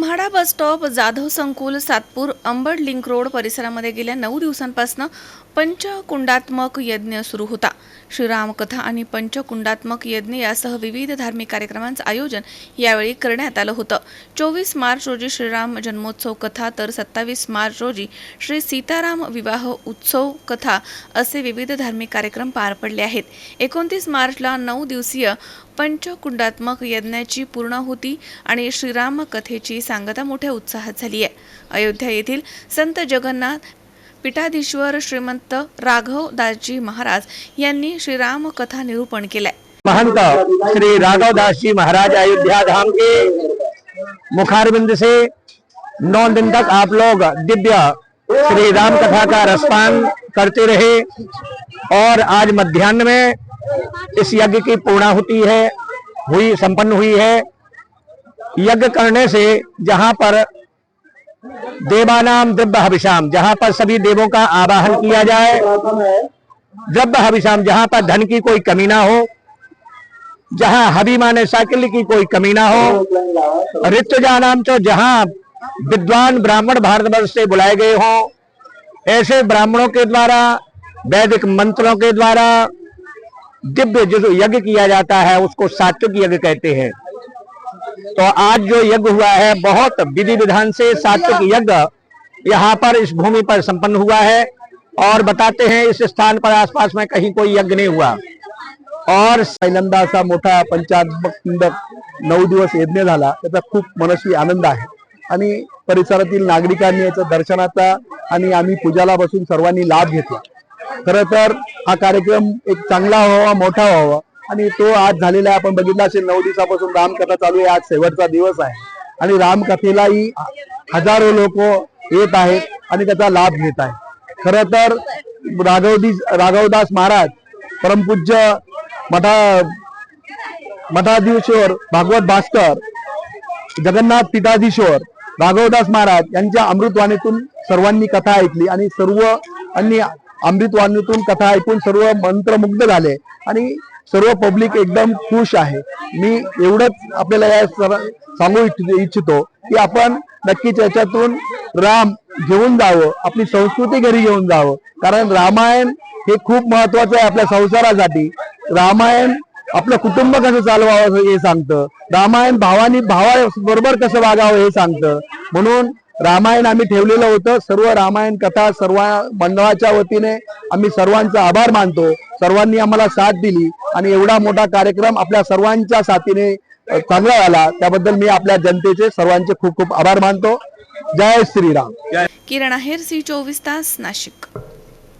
MHADA bus stop Jadhav संकुल Satpur Ambad link road परिसरामध्ये गेल्या नऊ दिवसांपासून पंचकुंडात्मक यज्ञ सुरू होता. श्रीरामकथा आणि पंचकुंडात्मक यज्ञ यासह विविध धार्मिक कार्यक्रमांचं आयोजन यावेळी करण्यात आलं होतं. चोवीस मार्च रोजी श्रीराम जन्मोत्सव कथा तर सत्तावीस मार्च रोजी श्री सीताराम विवाह उत्सव कथा असे विविध धार्मिक कार्यक्रम पार पडले आहेत. एकोणतीस मार्चला नऊ दिवसीय पंचकुंडात्मक यज्ञाची पूर्णाहुती आणि श्रीराम कथेची सांगता मोठ्या उत्साहात झाली आहे. अयोध्या येथील संत जगन्नाथ पीठाधीश्वर श्रीमंत राघव दासजी महाराज यांनी श्रीराम कथा निरूपण केलंय. महंत श्री राघव जी महाराज अयोध्या धाम के मुखारबिंद से नौ दिन तक आप लोग दिव्य श्री राम कथा का रसपान करते रहे और आज मध्यान्ह में इस यज्ञ की पूर्णाहुति है, हुई, संपन्न हुई है। यज्ञ करने से जहाँ पर देवानाम दिव्य हविशाम जहाँ पर सभी देवों का आवाहन किया जाए, द्रव्य हविषाम, जहाँ पर धन की कोई कमी ना हो, जहाँ हबी माने साकिल की कोई कमी ना हो ऋतुजा नाम तो जहाँ विद्वान ब्राह्मण भारतवर्ष से बुलाए गए हों, ऐसे ब्राह्मणों के द्वारा, वैदिक मंत्रों के द्वारा दिव्य जो यज्ञ किया जाता है, उसको सात्विक यज्ञ कहते हैं। तो आज जो यज्ञ हुआ है, बहुत विधि विधान से सात्विक यज्ञ यहाँ पर इस भूमि पर संपन्न हुआ है और बताते हैं इस स्थान पर आसपास में कहीं कोई यज्ञ नहीं हुआ। और पहिल्यांदा असा मोठा पंचात्मक नऊ दिवस यज्ञ त्याचा खूप मनस्वी आनंद आहे. आणि परिसरातील नागरिकांनी याचा दर्शनाचा आणि पूजाला लाभ घेतला. खरं तर हा कार्यक्रम एक चांगला व्हावा मोठा व्हावा. आणि तो आज झालेला आहे. आपण बघितला असेल नऊ दिवसापासून रामकथा चालू आहे. आज शेवटचा दिवस आहे. आणि रामकथेलाही हजारो लोक येत आहेत आणि त्याचा लाभ घेत आहेत. खर तर राघवदी राघवदास महाराज परमपूज्य मठा मठाधीश्वर भागवत भास्कर जगन्नाथ पीठाधीश्वर राघवदास महाराज यांच्या अमृतवाणीतून सर्वांनी कथा ऐकली आणि सर्व आणि अमृतवाणीतून कथा ऐकून सर्व मंत्रमुग्ध झाले. आणि सर्व पब्लिक एकदम खुश आहे. मी एवढंच आपल्याला या सांगू इच्छितो की आपण नक्कीच याच्यातून राम घेऊन जावं. आपली संस्कृती घरी घेऊन जावं. कारण रामायण हे खूप महत्वाचं आहे आपल्या संसारासाठी. रामायण आपलं कुटुंब कसं चालवावं हे सांगतं. रामायण भावानी भावा बरोबर कसं वागावं हे सांगतं. म्हणून रामायण आम्ही ठेवलेलं होतं. सर्व रामायण कथा सर्व मंडळाच्या वतीने आम्ही सर्वांचा आभार मानतो. सर्वांनी आम्हाला साथ दिली आणि एवढा मोठा कार्यक्रम आपल्या सर्वांच्या साथीने चांगला झाला. त्याबद्दल मी आपल्या जनतेचे सर्वांचे खूप खूप आभार मानतो. जय श्रीराम. किरण आहेर सी चोवीस तास नाशिक.